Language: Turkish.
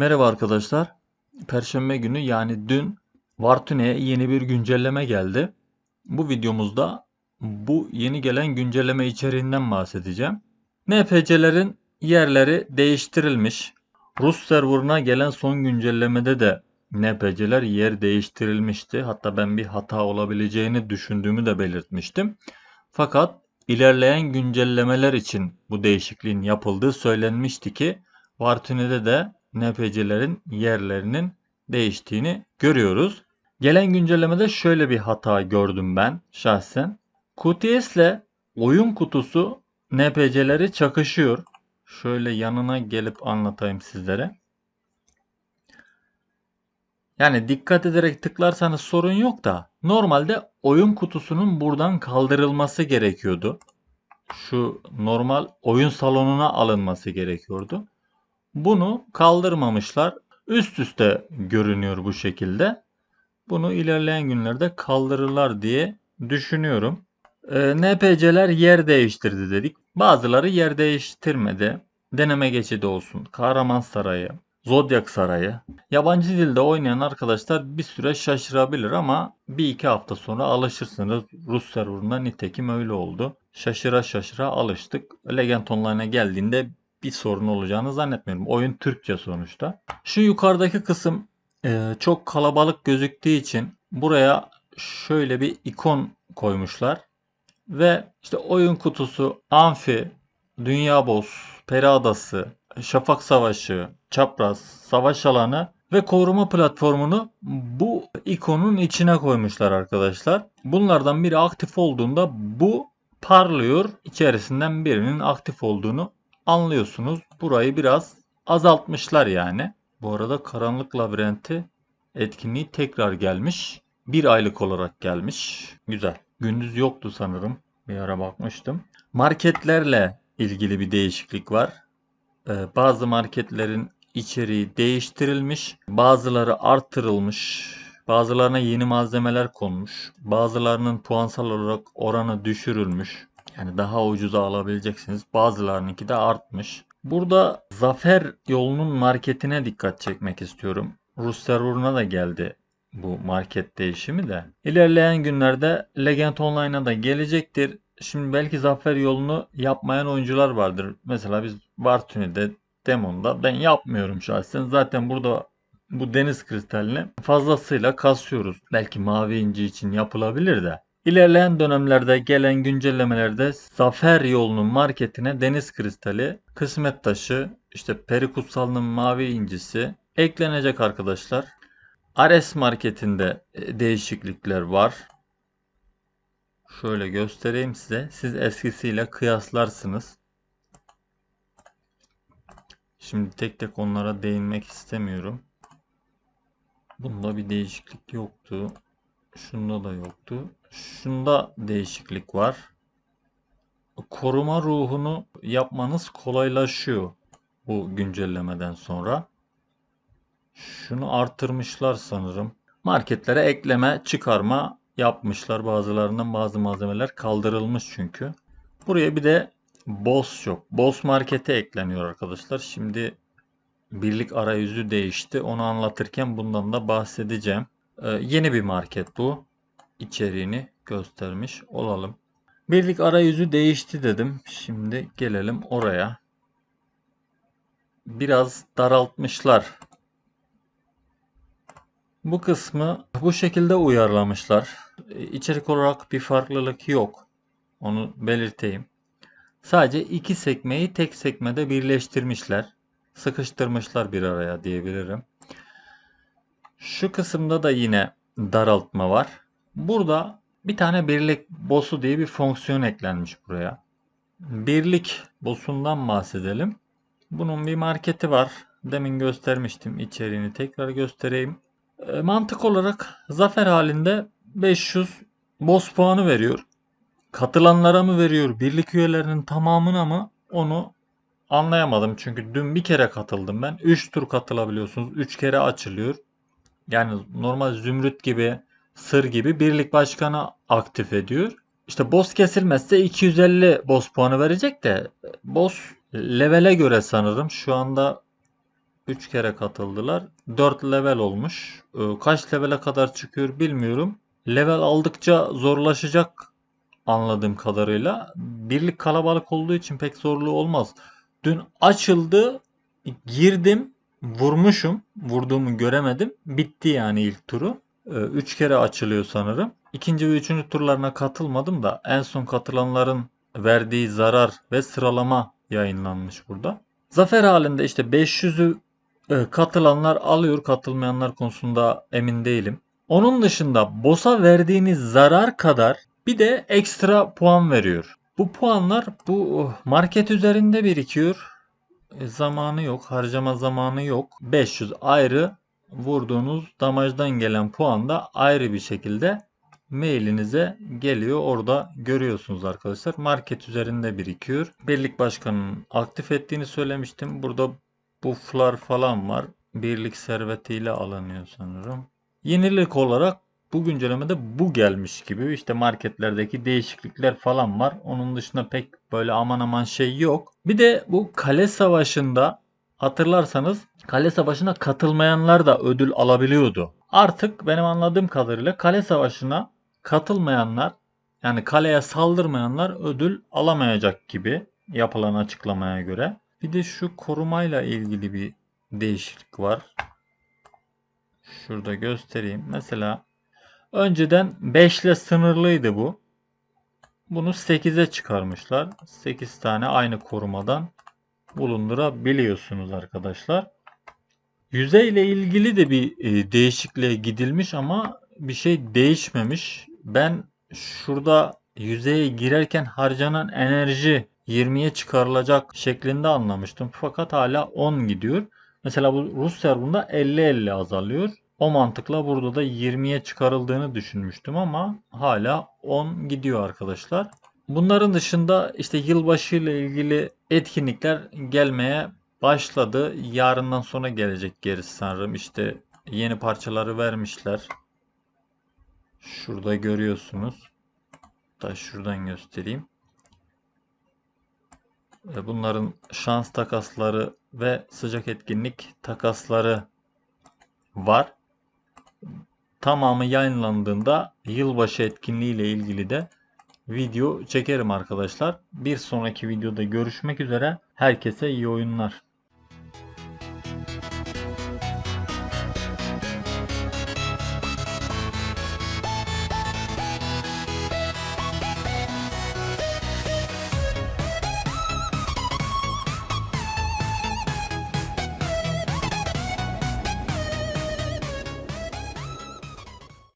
Merhaba arkadaşlar. Perşembe günü yani dün Vartune'ye yeni bir güncelleme geldi. Bu videomuzda bu yeni gelen güncelleme içeriğinden bahsedeceğim. NPC'lerin yerleri değiştirilmiş. Rus serverına gelen son güncellemede de NPC'ler yer değiştirilmişti. Hatta ben bir hata olabileceğini düşündüğümü de belirtmiştim. Fakat ilerleyen güncellemeler için bu değişikliğin yapıldığı söylenmişti ki Vartune'de de NPC'lerin yerlerinin değiştiğini görüyoruz. Gelen güncellemede şöyle bir hata gördüm ben şahsen. QTS ile oyun kutusu NPC'leri çakışıyor. Şöyle yanına gelip anlatayım sizlere. Yani dikkat ederek tıklarsanız sorun yok da normalde oyun kutusunun buradan kaldırılması gerekiyordu. Şu normal oyun salonuna alınması gerekiyordu. Bunu kaldırmamışlar. Üst üste görünüyor bu şekilde. Bunu ilerleyen günlerde kaldırırlar diye düşünüyorum. Ee, NPC'ler yer değiştirdi dedik. Bazıları yer değiştirmedi. Deneme geçidi olsun. Kahraman Sarayı, Zodyak Sarayı. Yabancı dilde oynayan arkadaşlar bir süre şaşırabilir ama bir iki hafta sonra alışırsınız. Rus serverında nitekim öyle oldu. Şaşıra şaşıra alıştık. Legend Online'a geldiğinde bir sorun olacağını zannetmiyorum. Oyun Türkçe sonuçta. Şu yukarıdaki kısım e, çok kalabalık gözüktüğü için buraya şöyle bir ikon koymuşlar. Ve işte oyun kutusu, amfi, dünya boss, peri adası, şafak savaşı, çapraz, savaş alanı ve koruma platformunu bu ikonun içine koymuşlar arkadaşlar. Bunlardan biri aktif olduğunda bu parlıyor. İçerisinden birinin aktif olduğunu anlıyorsunuz. Burayı biraz azaltmışlar yani. Bu arada Karanlık Labirenti etkinliği tekrar gelmiş. Bir aylık olarak gelmiş. Güzel. Gündüz yoktu sanırım. Bir ara bakmıştım. Marketlerle ilgili bir değişiklik var. Ee, bazı marketlerin içeriği değiştirilmiş. Bazıları arttırılmış. Bazılarına yeni malzemeler konmuş. Bazılarının puansal olarak oranı düşürülmüş. Yani daha ucuza alabileceksiniz. Bazılarınınki de artmış. Burada Zafer yolunun marketine dikkat çekmek istiyorum. Rus serverına da geldi bu market değişimi de. İlerleyen günlerde Legend Online'a da gelecektir. Şimdi belki Zafer yolunu yapmayan oyuncular vardır. Mesela biz Vartune'de Demon'da ben yapmıyorum şahsen. Zaten burada bu deniz kristalini fazlasıyla kasıyoruz. Belki mavi inci için yapılabilir de. İlerleyen dönemlerde gelen güncellemelerde Zafer yolunun marketine deniz kristali, kısmet taşı, işte peri kutsalının mavi incisi eklenecek arkadaşlar. Ares marketinde e, değişiklikler var. Şöyle göstereyim size. Siz eskisiyle kıyaslarsınız. Şimdi tek tek onlara değinmek istemiyorum. Bunda bir değişiklik yoktu. Şunda da yoktu. Şunda değişiklik var. Koruma ruhunu yapmanız kolaylaşıyor bu güncellemeden sonra. Şunu artırmışlar sanırım. Marketlere ekleme, çıkarma yapmışlar. Bazılarından bazı malzemeler kaldırılmış çünkü. Buraya bir de Boss Shop. Boss Market'e ekleniyor arkadaşlar. Şimdi birlik arayüzü değişti. Onu anlatırken bundan da bahsedeceğim. Ee, yeni bir market bu içeriğini göstermiş olalım. Birlik arayüzü değişti dedim. Şimdi gelelim oraya. Biraz daraltmışlar. Bu kısmı bu şekilde uyarlamışlar. İçerik olarak bir farklılık yok. Onu belirteyim. Sadece iki sekmeyi tek sekmede birleştirmişler. Sıkıştırmışlar bir araya diyebilirim. Şu kısımda da yine daraltma var. Burada bir tane birlik boss'u diye bir fonksiyon eklenmiş buraya. Birlik boss'undan bahsedelim. Bunun bir marketi var. Demin göstermiştim. İçeriğini tekrar göstereyim. E, mantık olarak zafer halinde 500 boss puanı veriyor. Katılanlara mı veriyor? Birlik üyelerinin tamamına mı? Onu anlayamadım. Çünkü dün bir kere katıldım ben. 3 tur katılabiliyorsunuz. 3 kere açılıyor. Yani normal zümrüt gibi sır gibi birlik başkanı aktif ediyor. İşte boss kesilmezse 250 boss puanı verecek de boss levele göre sanırım şu anda 3 kere katıldılar. 4 level olmuş. Ee, Kaç levele kadar çıkıyor bilmiyorum. Level aldıkça zorlaşacak anladığım kadarıyla. Birlik kalabalık olduğu için pek zorluğu olmaz. Dün açıldı, girdim, vurmuşum. Vurduğumu göremedim. Bitti yani ilk turu. 3 kere açılıyor sanırım. İkinci ve üçüncü turlarına katılmadım da en son katılanların verdiği zarar ve sıralama yayınlanmış burada. Zafer halinde işte 500'ü e, katılanlar alıyor, katılmayanlar konusunda emin değilim. Onun dışında boss'a verdiğiniz zarar kadar bir de ekstra puan veriyor. Bu puanlar bu market üzerinde birikiyor. E, zamanı yok, harcama zamanı yok. 500 ayrı vurduğunuz damajdan gelen puan da ayrı bir şekilde mailinize geliyor. Orada görüyorsunuz arkadaşlar. Market üzerinde birikiyor. Birlik başkanının aktif ettiğini söylemiştim. Burada bufflar falan var. Birlik servetiyle alınıyor sanırım. Yenilik olarak bu güncellemede bu gelmiş gibi. İşte marketlerdeki değişiklikler falan var. Onun dışında pek böyle aman aman şey yok. Bir de bu kale savaşında hatırlarsanız kale savaşına katılmayanlar da ödül alabiliyordu. Artık benim anladığım kadarıyla kale savaşına katılmayanlar yani kaleye saldırmayanlar ödül alamayacak gibi yapılan açıklamaya göre. Bir de şu korumayla ilgili bir değişiklik var. Şurada göstereyim. Mesela önceden 5 ile sınırlıydı bu. Bunu 8'e çıkarmışlar. 8 tane aynı korumadan bulundurabiliyorsunuz arkadaşlar. Yüzey ile ilgili de bir e, değişikliğe gidilmiş ama bir şey değişmemiş. Ben şurada yüzeye girerken harcanan enerji 20'ye çıkarılacak şeklinde anlamıştım. Fakat hala 10 gidiyor. Mesela bu Rus serverında 50-50 azalıyor. O mantıkla burada da 20'ye çıkarıldığını düşünmüştüm ama hala 10 gidiyor arkadaşlar. Bunların dışında işte yılbaşı ile ilgili etkinlikler gelmeye başladı. Yarından sonra gelecek gerisi sanırım. İşte yeni parçaları vermişler. Şurada görüyorsunuz. Da şuradan göstereyim. E, Bunların şans takasları ve sıcak etkinlik takasları var. Tamamı yayınlandığında yılbaşı etkinliği ile ilgili de video çekerim arkadaşlar. Bir sonraki videoda görüşmek üzere. Herkese iyi oyunlar.